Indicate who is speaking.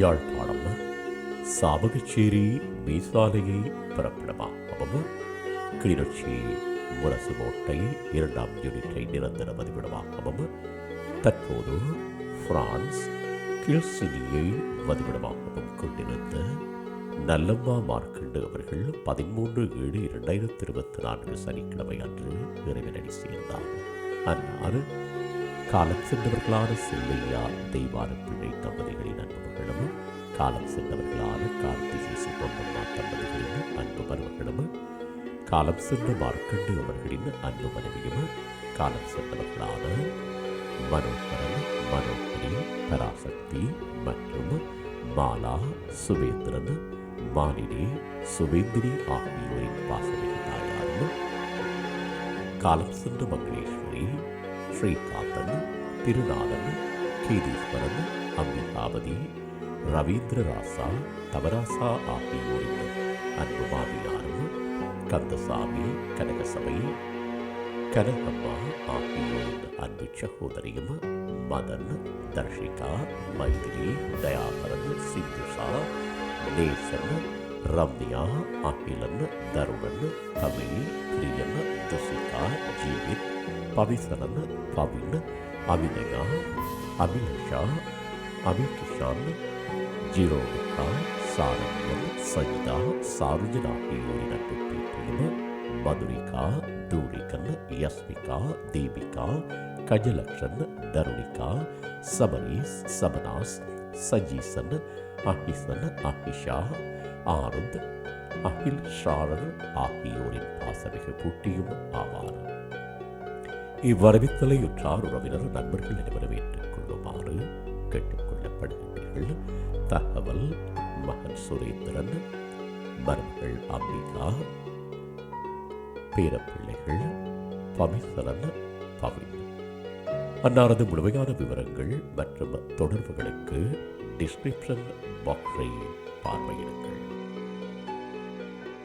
Speaker 1: யாழ்ப்பாணம் சாவகச்சேரி மீசாலையை பிறப்பிடமாகவும் கிளிநொச்சி முரசுகோட்டை இரண்டாம் யூனிட்டை நிரந்தர வதிவிடமாகவும் தற்போது பிரான்ஸ் கில்சினியை வதிவிடமாகவும் கொண்டிருந்த நல்லம்மா மார்க்கண்டு அவர்கள் பதிமூன்று ஏழு இரண்டாயிரத்தி இருபத்தி நான்கு சனிக்கிழமை அன்று இறைவனடி சேர்ந்தார். அன்னார் காலம் சென்றவர்களான செல்லையா தெய்வான பிள்ளை தம்பதிகளின் அன்புகளும் காலம் சென்றவர்களான கார்த்திகை சுப்பம்மா தம்பதிகளின் அன்பு மருமகளும் காலம் சென்ற மார்க்கண்டு அவர்களின் அன்பு மனைவியும் காலம் சென்றவர்களான மனோகரன் மனோகரி பராசக்தி மற்றும் மாலா சுவேந்திரன் மாலினி சுவேந்திரி ஆகியோரின் பாசமிகு தாயாரும் காலம் சென்ற மங்களேஸ்வரி ஸ்ரீகாந்தன் திருநாதன் கீதீஸ்வரன் அம்பிகாவதி ரவீந்திர ராசா தவராசா ஆகியோரின் அன்பு மாமியாரும் கந்தசாமி கனகசபை கனகம்மா ஆகியோரின் அன்பு சகோதரியும் மதன் தர்ஷிகா மைதிரி தயாபரன் சிந்துஷா நேசன் ரம்யா அகிலன் தருணன் தமிழ் பிரியன் துசிகா ஜீவித் பவிசரன் பவின் அபிநயா அபிலஷா அபிகிஷான் ஜீரோனிகா சாரண்யன் சஜிதா சாருஜன் ஆகியோரின் அன்பு பேட்டியும் மதுரிகா தூரிகன் யஸ்மிகா தீபிகா கஜலக்ஷன் தருணிகா சபரீஸ் சபனாஸ் சஜீசன் அஹிசன் அஹிஷா ஆனந்த் அகில் ஷாரன் ஆகியோரின் பாசமிகு பூட்டியும் ஆவார். இவ்வரவித்தலை உற்றார் உறவினர் நண்பர்கள் அனைவரும் ஏற்றுக்கொள்ளுமாறு கேட்டுக்கொள்ளப்படுகின்றீர்கள் தகவல் மகன் சுரேந்திரன் மருமகள் அம்பிகா பேரப்பிள்ளைகள் பவிசரன் பவின் அன்னாரது முழுமையான விவரங்கள் மற்றும் தொடர்புகளுக்கு டிஸ்கிரிப்ஷன் பாக்ஸை பார்வையிடுங்கள்.